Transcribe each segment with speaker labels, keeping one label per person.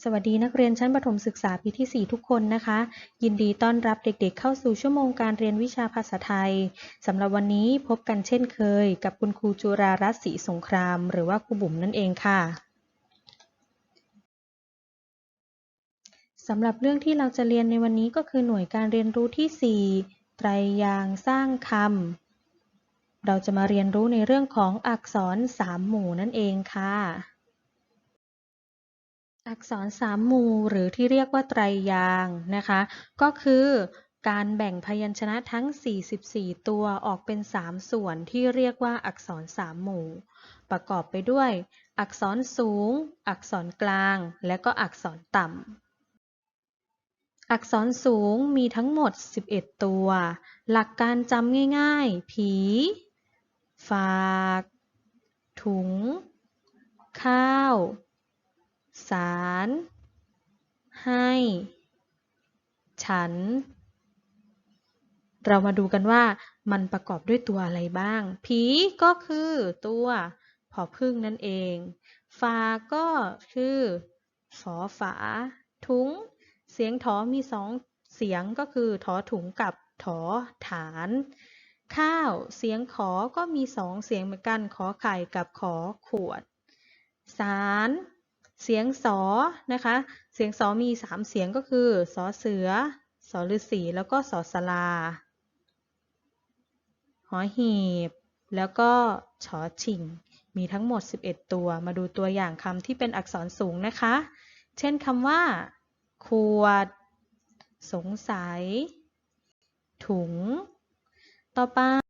Speaker 1: สวัสดีนักเรียนชั้นประถมศึกษาปีที่ 4 ทุกคนนะคะ ยินดีต้อนรับเด็กๆเข้าสู่ชั่วโมงการเรียนวิชาภาษาไทยสำหรับวันนี้พบกันเช่นเคย กับคุณครูจุรารัตน์ศรีสงคราม หรือว่าครูบุ๋มนั่นเองค่ะสำหรับเรื่องที่เราจะเรียนในวันนี้ก็คือหน่วยการเรียนรู้ที่ 4 ไตรยางค์สร้างคำเราจะมาเรียนรู้ในเรื่องของอักษรสามหมู่นั่นเองค่ะ อักษรสามหมู่หรือที่เรียกว่าไตรยางค์นะคะ ก็คือการแบ่งพยัญชนะทั้ง 44 ตัวออกเป็น 3 ส่วนที่เรียกว่าอักษรสามหมู่ ประกอบไปด้วย อักษรสูง อักษรกลาง และก็อักษรต่ำ อักษรสูงมีทั้งหมด 11 ตัว หลักการจำง่ายๆ ผี ฝาก ถุง ข้าว สาร ให้ ฉัน เรามาดูกันว่ามันประกอบด้วยตัวอะไรบ้าง ผีก็คือตัวผอพึ่งนั่นเองฝาก็คือฝอฝาถุงเสียงถอมีสองเสียงก็คือถอถุงกับถอฐาน ข้าวเสียงขอก็มีสองเสียงเหมือนกันขอไข่กับขอขวด สาร เสียงสอนะคะ เสียงสอมีสามเสียงก็คือ สอเสือ สอฤาษีแล้วก็สอสลา หอหีบ แล้วก็ชอชิง มีทั้งหมด 11 ตัว มาดูตัวอย่างคำที่เป็นอักษรสูงนะคะ เช่นคำว่า ขวด สงสัย ถุง ต่อไป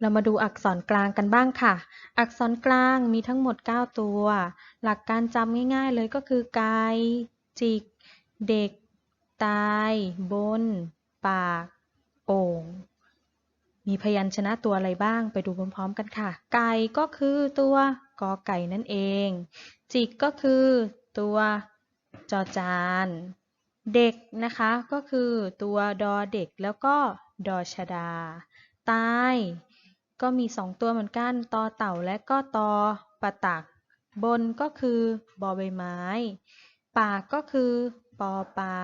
Speaker 1: เรามาดูอักษรกลางกันบ้างค่ะ อักษรกลางมีทั้งหมด 9 ตัว หลักการจำง่ายๆเลยก็คือไกจิก เด็ก ตาย บน ปาก โอ่ง มีพยัญชนะตัวอะไรบ้างไปดูพร้อมๆกันค่ะ ไก่ก็คือตัวกอไก่นั่นเอง จิกก็คือตัวจอจาน เด็กนะคะก็คือตัวดอเด็กแล้วก็ดอชดา ตาย ก็มีสองตัวเหมือนกัน ตอเต่าและก็ตอปะตัก บนก็คือบอใบไม้ ปากก็คือปอปลา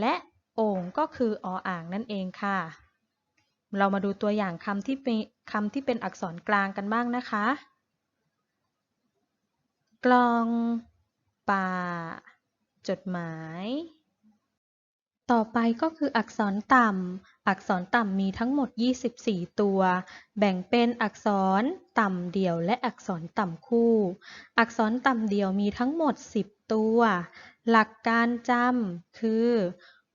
Speaker 1: และโอ่งก็คือออ่างนั่นเองค่ะ เรามาดูตัวอย่างคำที่เป็นคำที่เป็นอักษรกลางกันบ้างนะคะ กลอง ป่า จดหมาย ต่อไปก็คืออักษรต่ำ อักษรต่ำมีทั้งหมด 24 ตัว แบ่งเป็นอักษรต่ำเดี่ยวและอักษรต่ำคู่ อักษรต่ำเดี่ยวมีทั้งหมด 10 ตัว หลักการจำคือ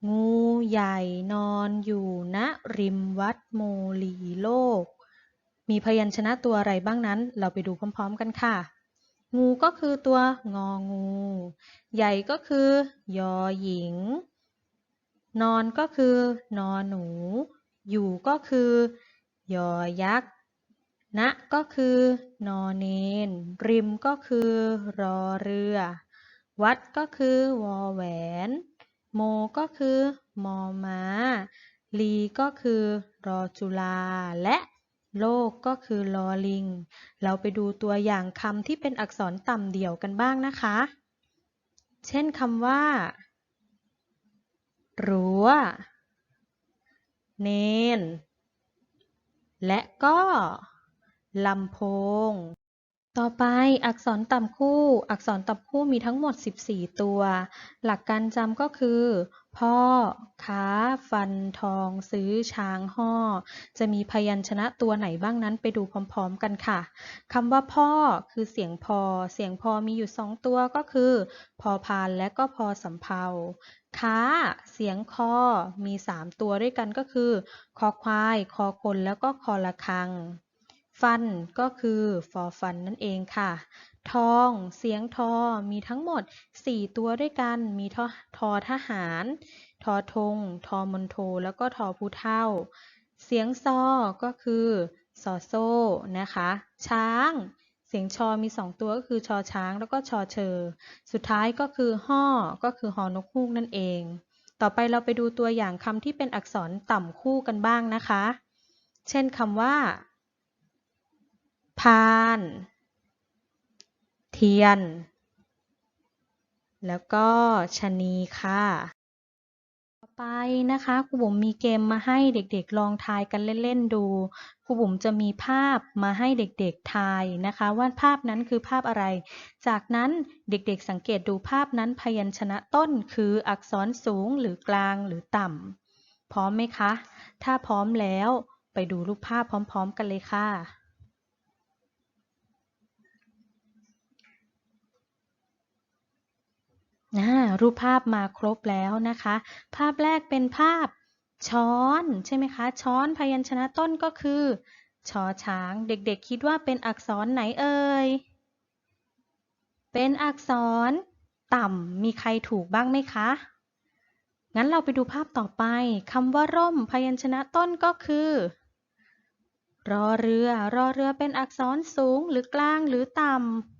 Speaker 1: งูใหญ่นอนอยู่ณริมวัดโมลีโลก มีพยัญชนะตัวอะไรบ้างนั้น เราไปดูพร้อม ๆ กันค่ะงูก็คือตัวงองู ใหญ่ก็คือยอหญิง นอนก็คือนอนหนู อยู่ก็คือยอยักษ์ณก็คือนอนเนน ริมก็คือรอเรือ วัดก็คือวอแหวน โมก็คือมอม้าลีก็คือรอจุฬาและโลกก็คือลอลิง เราไปดูตัวอย่างคำที่เป็นอักษรต่ำเดี่ยวกันบ้างนะคะ เช่นคำว่า รั้ว เนน และก็ลำโพง ต่อไปอักษรต่ำคู่ อักษรต่ำคู่มีทั้งหมด 14 ตัว หลักการจำก็คือ พ่อค้า ฟันทอง ซื้อ ช้างห่อ จะมีพยัญชนะตัวไหนบ้างนั้นไปดูพร้อมๆกันค่ะคำว่าพ่อคือเสียงพอ เสียงพอมีอยู่สองตัวก็คือ พอพานและก็พอสำเภาค้า เสียงคอ มีสามตัวด้วยกันก็คือ คอควาย คอคน แล้วก็คอระฆัง ฟันก็คือฟอฟันนั่นเองค่ะ ทอง เสียงทอ มีทั้งหมด 4 ตัวด้วยกัน มีทอทอทหาร ทอธงทอมนโท แล้วก็ทอผู้เท่า เสียงซอ ก็คือซอโซ่นะคะ ช้าง เสียงชอมี 2 ตัวก็คือชอช้างแล้วก็ชอเชอ สุดท้ายก็คือห่อ ก็คือหอนกฮูกนั่นเอง ต่อไปเราไปดูตัวอย่างคำที่เป็นอักษรต่ำคู่กันบ้างนะคะ เช่นคำว่า พาน เทียน แล้วก็ชะนีค่ะ ต่อไปนะคะครูบุ๋มมีเกมมาให้เด็กๆ ลองทายกันเล่นๆดูครูบุ๋มจะมีภาพมาให้เด็กๆทายนะคะ ว่าภาพนั้นคือภาพอะไร จากนั้นเด็กๆสังเกตดูภาพนั้นพยัญชนะต้นคืออักษรสูงหรือกลางหรือต่ำพร้อมไหมคะ ถ้าพร้อมแล้วไปดูรูปภาพพร้อม ๆ กันเลยค่ะ อ่า รูปภาพมาครบแล้วนะคะ ภาพแรกเป็นภาพช้อนใช่ไหมคะ ช้อนพยัญชนะต้นก็คือชอช้าง เด็กๆ คิดว่าเป็นอักษรไหนเอ่ย เป็นอักษรต่ำ มีใครถูกบ้างไหมคะ งั้นเราไปดูภาพต่อไปคำว่าร่มพยัญชนะต้นก็คือ รอเรือ รอเรือเป็นอักษรสูงหรือกลางหรือต่ำ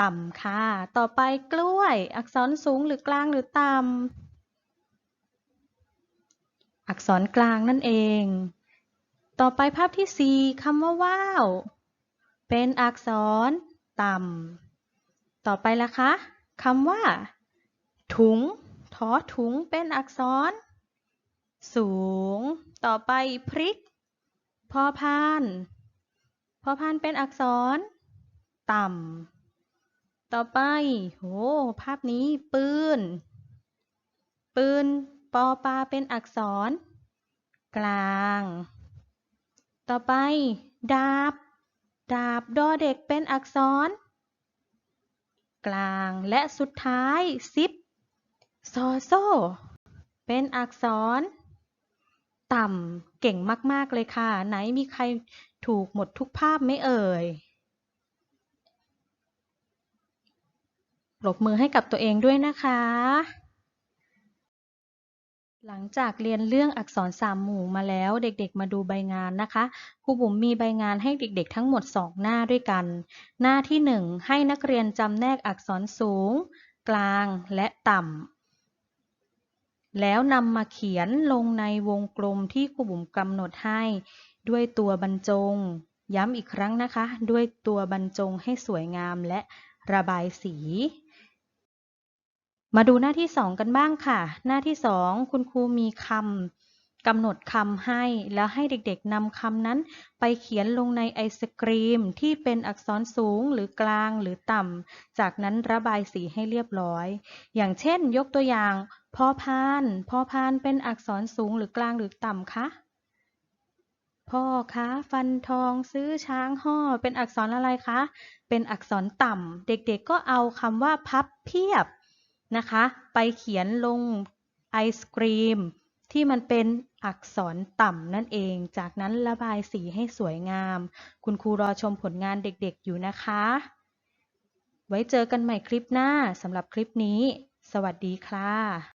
Speaker 1: ต่ำค่ะ ต่อไปกล้วย อักษรสูงหรือกลางหรือต่ำ อักษรกลางนั่นเอง ต่อไปภาพที่สี่คำว่าว่าว เป็นอักษรต่ำ ต่อไปละคะคำว่า ถุงทอถุงเป็นอักษร สูง ต่อไปพริก พอพาน พอพานเป็นอักษร ต่ำ ต่อไป โห ภาพนี้ ปืน ปืน ปอปาเป็นอักษร กลาง ต่อไป ดาบ ดาบ ดอเด็กเป็นอักษร กลาง และสุดท้าย ซิป ซอโซ เป็นอักษร ต่ำ เก่งมาก ๆ เลยค่ะ ไหนมีใครถูกหมดทุกภาพไหมเอ่ย ปรบมือให้กับตัวเองด้วยนะคะ หลังจากเรียนเรื่องอักษรสามหมู่มาแล้วเด็กๆมาดูใบงานนะคะครูบุ๋มมีใบงานให้เด็กๆทั้งหมด 2 หน้าด้วยกัน หน้าที่ 1 ให้นักเรียนจำแนกอักษรสูง กลางและต่ำแล้วนำมาเขียนลงในวงกลมที่ครูบุ๋มกำหนดให้ด้วยตัวบรรจง ย้ำอีกครั้งนะคะ ด้วยตัวบรรจงให้สวยงามและระบายสี มาดูหน้าที่2กันบ้างค่ะ หน้าที่2คุณครูมีคำกำหนดคำให้ แล้วให้เด็กๆนำคำนั้นไปเขียนลงในไอศกรีม ที่เป็นอักษรสูงหรือกลางหรือต่ำ จากนั้นระบายสีให้เรียบร้อย อย่างเช่น ยกตัวอย่างพอพานพอพานเป็นอักษรสูงหรือกลางหรือต่ำคะพ่อคะฟันทองซื้อช้างห่อเป็นอักษรอะไรคะ เป็นอักษรต่ำ เด็กๆก็เอาคำว่าพับเพียบ นะคะ ไปเขียนลงไอศกรีมที่มันเป็นอักษรต่ำนั่นเอง จากนั้นระบายสีให้สวยงาม คุณครูรอชมผลงานเด็กๆอยู่นะคะ ไว้เจอกันใหม่คลิปหน้าสำหรับคลิปนี้ สวัสดีค่ะ